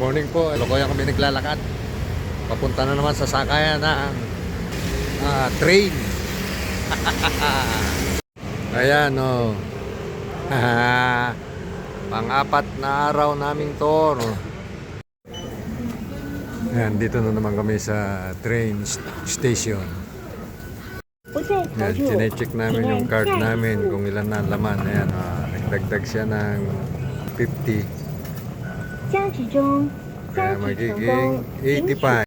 morning po. Lokoyan kami naglalakad. Papunta na naman sa sakayan na ang uh, train. Ayan o. Oh. Pang-apat na araw naming tour. Ayan, dito na naman kami sa train station. Ayan, chinecheck namin yung card namin kung ilan na laman. Ayan, uh, nagdagdag siya ng 50加值中， Kaya 加值成 magiging 功，领取 85.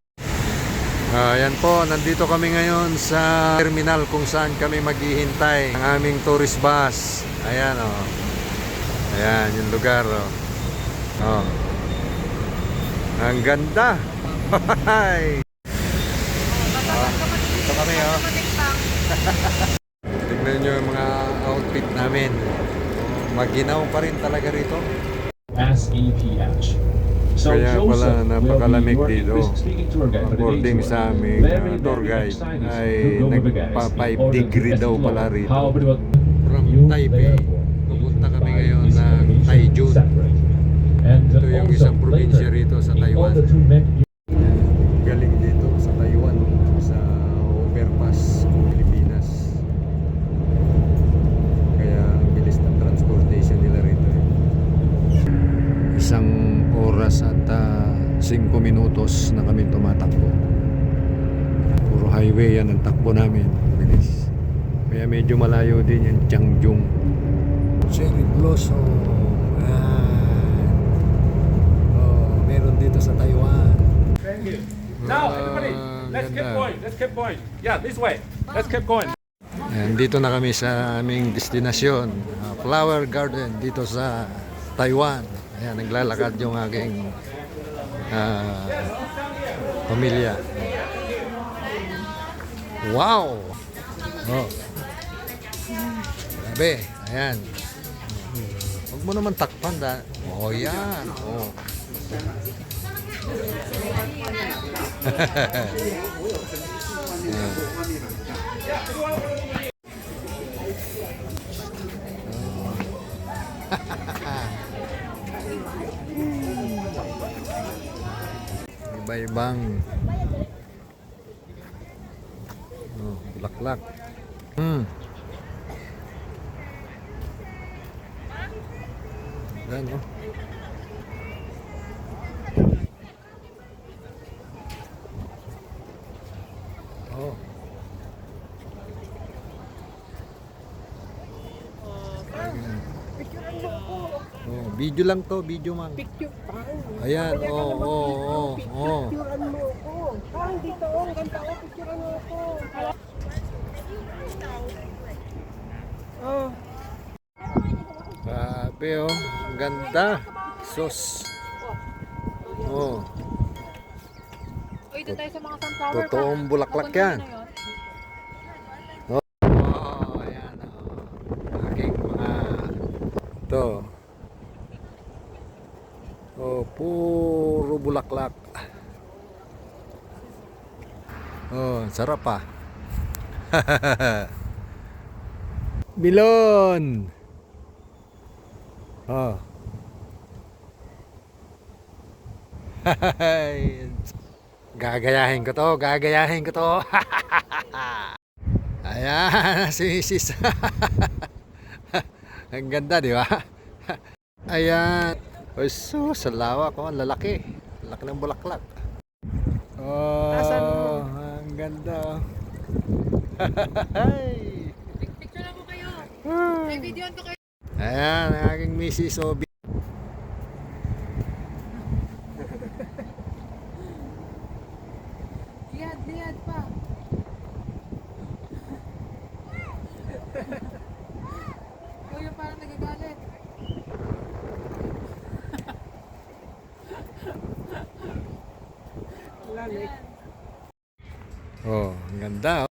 Ah, ayan po, nandito kami ngayon sa terminal kung saan kami maghihintay ng aming tourist bus. Ayan o. Oh. Ayan, yung lugar o. Oh. Oh. Ang ganda. Hi. Ah, dito kami o. Oh. Tignan nyo yung mga outfit namin. Oh, Maginaw pa rin talaga rito. SEPH. So Kaya Joseph pala napakalamig dito. According sa aming uh, tour guide excited ay nagpa in 5 order to degree daw pala rito. From Taipei, pupunta kami ngayon ng Taichung. Ito yung isang probinsya rito sa Taiwan. order to make you Galing dito sa Taiwan, sa overpass ng Pilipinas. Kaya ang bilis ng transportation nila rito. eh. Isang oras at 5 minutos na kami tumatakbo. Puro highway yan ang takbo namin. Bilis. Kaya medyo malayo din yung Changjung. Cherry Blossom. Yan. Oh, meron dito sa Taiwan. Thank you. Now, Ah, everybody, let's keep going. Let's keep going. Yeah, this way. Let's keep going. Ayan, dito na kami sa aming destinasyon, ah, Flower Garden dito sa Taiwan. Ayan, naglalakad yung aking ah, pamilya. Wow! Oh. Grabe, ayan. Huwag mo naman takpan da. Oh, yan. Oh. Iba-ibang oh, bulaklak. Hmm. Yan. Oh. Picturean mo ako. Oh, video lang to, video man. Picture. Ah, Ayan, oo, oo, oo, oo. Picturean mo ako. Parang dito, oh, ang ganda ko. Picturean mo ako. Oh. Grabe oh, ang ganda. Sus. Oh, Uy, doon tayo sa mga sunflower totoong bulaklak yan. Oh, ayan oh. Aking mga to. Oh, puro bulaklak. Oh, sarap pa. Milon. Oh. Gagayahin ko to, gagayahin ko to. Ayan, si Mrs. Ang ganda, di ba? Ayan. Uy, so, sa lawak ang lalaki. Laki ng bulaklak. Oh, Asan ang ganda. Picture na mo kayo. May videoan ko kayo. Ayan, ang aking Mrs. Obi. Lalit. Oh, ang ganda.